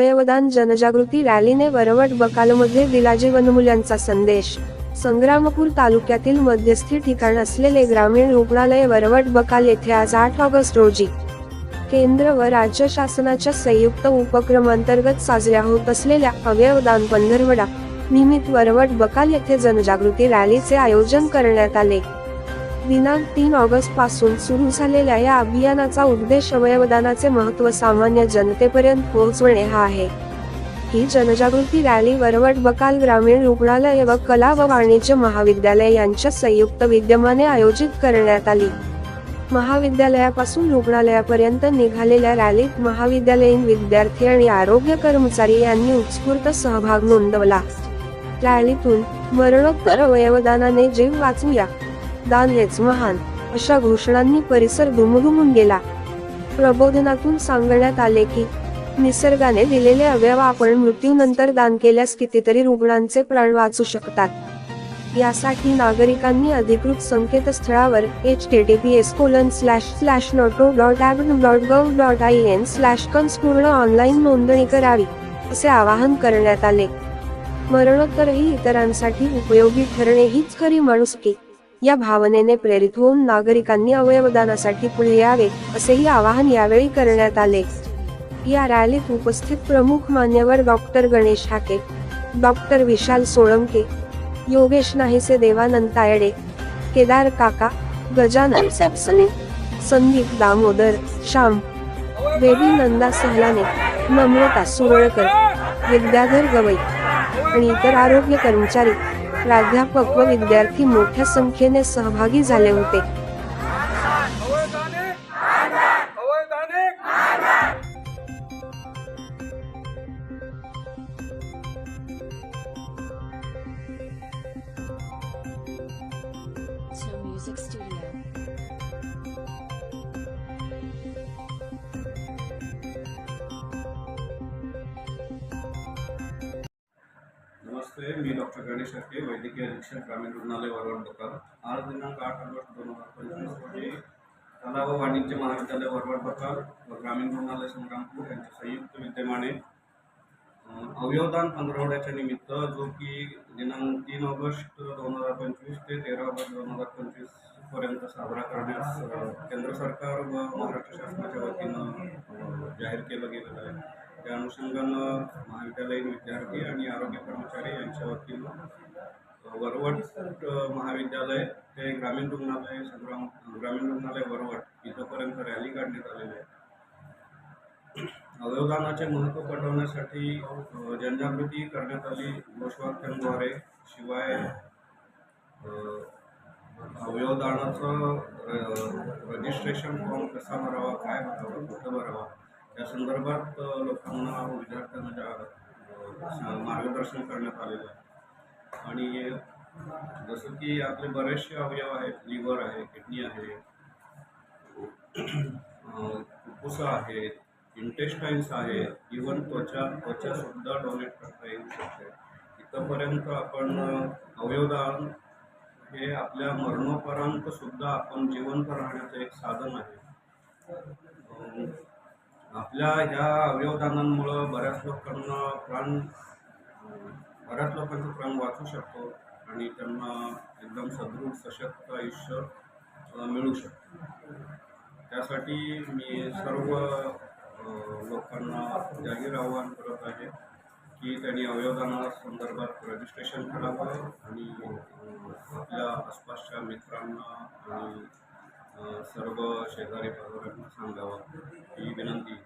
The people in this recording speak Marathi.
अवयवदान जनजागृती रॅलीने वरवट बकालमध्ये दिला जीवनमूल्यांचा संदेश. संग्रामपूर तालुक्यातील मध्यस्थी ठिकाण असलेले ग्रामीण रुग्णालय वरवट बकाल येथे आज आठ ऑगस्ट रोजी. केंद्र व राज्य शासनाच्या संयुक्त उपक्रमांतर्गत साजऱ्या होत असलेल्या अवयवदान पंधरवडा निमित्त वरवट बकाल येथे जनजागृती रॅलीचे आयोजन करण्यात आले. दिनांक तीन ऑगस्टपासून सुरू झालेल्या या अभियानाचा उद्देश अवयवदानाचे महत्त्व सामान्य जनतेपर्यंत पोहोचवणे हा आहे. ही जनजागृती रॅली वरवट बकाल ग्रामीण रुग्णालय व कला व वाणिज्य महाविद्यालय यांच्या संयुक्त विद्यमाने आयोजित करण्यात आली. महाविद्यालयापासून रुग्णालयापर्यंत निघालेल्या रॅलीत महाविद्यालयीन विद्यार्थी आणि आरोग्य कर्मचारी यांनी उत्स्फूर्त सहभाग नोंदवला. रॅलीतून मरणोत्तर अवयवदानाने जीव वाचूया दान हेच महान अशा घोषणांनी परिसर घुमघुमून गेला. प्रबोधनातून सांगण्यात आले की निसर्गाने दिलेले अवयव आपण मृत्यूनंतर दान केल्यास कितीतरी रुग्णांचे प्राण वाचू शकतात. यासाठी नागरिकांनी अधिकृत संकेतस्थळावर H T T P S colon slash slash Noto dot dot gov dot I N slash cons पूर्ण ऑनलाईन नोंदणी करावी असे आवाहन करण्यात आले. मरणोत्तरही इतरांसाठी उपयोगी ठरणे हीच खरी माणुसकी. या भावनेने प्रेरित होऊन नागरिकांनी अवयवदानासाठी पुढे यावे असेही आवाहन यावेळी करण्यात आले. या रॅलीत उपस्थित प्रमुख मान्यवर डॉक्टर गणेश हाके डॉक्टर विशाल सोळंके योगेश नाहीसे देवानंद तायडे केदार काका गजानन सॅप्सने संदीप दामोदर श्याम बेबी नंदा सहलाने नम्रता सुरळकर विद्याधर गवई आणि इतर आरोग्य कर्मचारी प्राध्यापक व विद्यार्थी मोठ्या संख्येने सहभागी झाले होते Music Studio. नमस्ते मी डॉक्टर गणेश हके वैद्यकीय अधीक्षक ग्रामीण रुग्णालय वरवड बकाल आज दिनांक आठ ऑगस्ट दोन हजार पंचवीस रोजी कला व वाणिज्य महाविद्यालय वरवड बकाल व ग्रामीण रुग्णालय संग्रामपूर यांच्या संयुक्त विद्यमाने अवयवदान पंधरवड्याच्या निमित्त जो की दिनांक तीन ऑगस्ट दोन हजार पंचवीस ते तेरा ऑगस्ट दोन हजार पंचवीसपर्यंत साजरा करण्यास केंद्र सरकार व महाराष्ट्र शासनाच्या वतीनं जाहीर केलं गेलेलं आहे. त्या अनुषंगानं महाविद्यालयीन विद्यार्थी आणि आरोग्य कर्मचारी यांच्या वतीनं वरवट महाविद्यालय ते ग्रामीण रुग्णालय संग्राम ग्रामीण रुग्णालय वरवट इथंपर्यंत रॅली काढण्यात आलेली आहे. अवयवदानाचे महत्त्व पटवण्यासाठी जनजागृती करण्यात आली घोषवाक्यांद्वारे शिवाय अवयवदानाचं रजिस्ट्रेशन फॉर्म कसा भरावा काय भरावा कुठं भरावा या संदर्भात लोकांना विद्यार्थ्यांना मार्गदर्शन करण्यात आलेलं आहे. आणि जसं की आपले बरेचसे अवयव आहेत लिव्हर आहे किडनी आहे अ, फुफ्फुसं आहेत इंटेस्टाईन्स आहे इवन त्वचा त्वचासुद्धा डोनेट करता येऊ शकते. इथंपर्यंत आपण अवयवदान हे आपल्या मरणोपर्यंतसुद्धा आपण जिवंत राहण्याचं एक साधन आहे. आपल्या ह्या अवयवदानांमुळं बऱ्याच लोकांना प्राण बऱ्याच लोकांचं प्राण वाचू शकतो आणि त्यांना एकदम सदृढ सशक्त आयुष्य मिळू शकतं. त्यासाठी मी सर्व लोकांना जाहीर आवाहन करत आहे की त्यांनी अवयवदाना संदर्भात रजिस्ट्रेशन करावं आणि आपल्या आसपासच्या मित्रांना आणि सर्व शेजारी पाजाऱ्यांना सांगावं. ही विनंती.